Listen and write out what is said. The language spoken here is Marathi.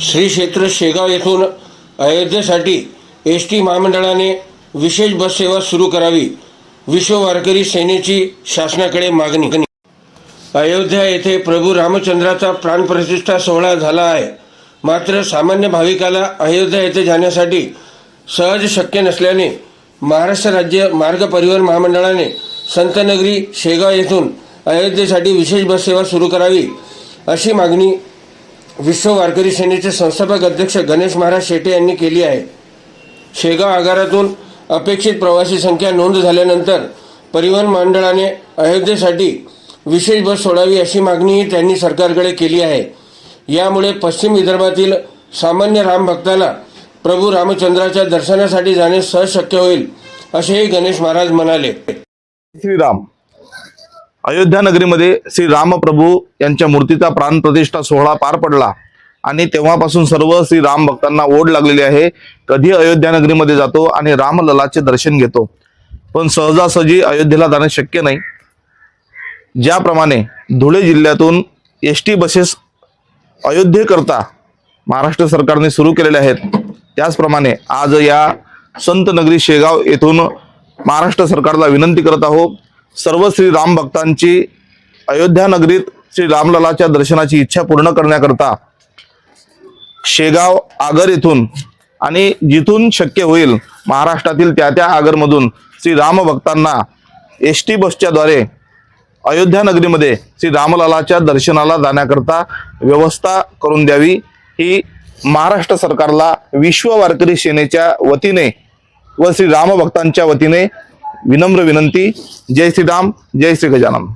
श्री क्षेत्र शेगाव येथून अयोध्येसाठी एस टी महामंडळाने विशेष बससेवा सुरू करावी विश्व वारकरी सेनेची शासनाकडे मागणी. अयोध्या येथे प्रभू रामचंद्राचा प्राणप्रतिष्ठा सोहळा झाला आहे. मात्र सामान्य भाविकाला अयोध्या येथे जाण्यासाठी सहज शक्य नसल्याने महाराष्ट्र राज्य मार्ग परिवहन महामंडळाने संतनगरी शेगाव येथून अयोध्येसाठी विशेष बससेवा सुरू करावी अशी मागणी विश्व वारकरी सेनेचे संस्थापक अध्यक्ष गणेश महाराज शेटे यांनी केली आहे. शेगाव आगारातून अपेक्षित प्रवासी संख्या नोंद झाल्यानंतर परिवहन मंडळाने अयोध्येसाठी विशेष बस सोडावी अशी मागणीही त्यांनी सरकारकडे केली आहे. यामुळे पश्चिम विदर्भातील सामान्य रामभक्ताला प्रभू रामचंद्राच्या दर्शनासाठी जाणे सहज शक्य होईल असेही गणेश महाराज म्हणाले. श्रीराम. अयोध्या नगरीमध्ये श्री रामप्रभू यांच्या मूर्तीचा प्राणप्रतिष्ठा सोहळा पार पडला. आणि तेव्हापासून सर्व श्री राम भक्तांना ओढ लागलेली आहे. कधी अयोध्या नगरीमध्ये जातो आणि रामललाचे दर्शन घेतो. पण सहजासहजी अयोध्येला जाणे शक्य नाही. ज्याप्रमाणे धुळे जिल्ह्यातून एस टी बसेस अयोध्येकरता महाराष्ट्र सरकारने सुरू केलेले आहेत. त्याचप्रमाणे आज या संत नगरी शेगाव येथून महाराष्ट्र सरकारला विनंती करत आहोत सर्व श्री राम भक्तांची अयोध्या नगरीत श्री रामललाच्या दर्शनाची इच्छा पूर्ण करण्याकरता शेगाव आगर येथून आणि जिथून शक्य होईल महाराष्ट्रातील त्या त्या आगरमधून श्री राम भक्तांना एस टी बसच्याद्वारे अयोध्या नगरीमध्ये श्री रामलालाच्या दर्शनाला जाण्याकरता व्यवस्था करून द्यावी. ही महाराष्ट्र सरकारला विश्व वारकरी सेनेच्या वतीने व श्री रामभक्तांच्या वतीने विनम्र विनंती. जय श्रीराम जय श्री गजानन.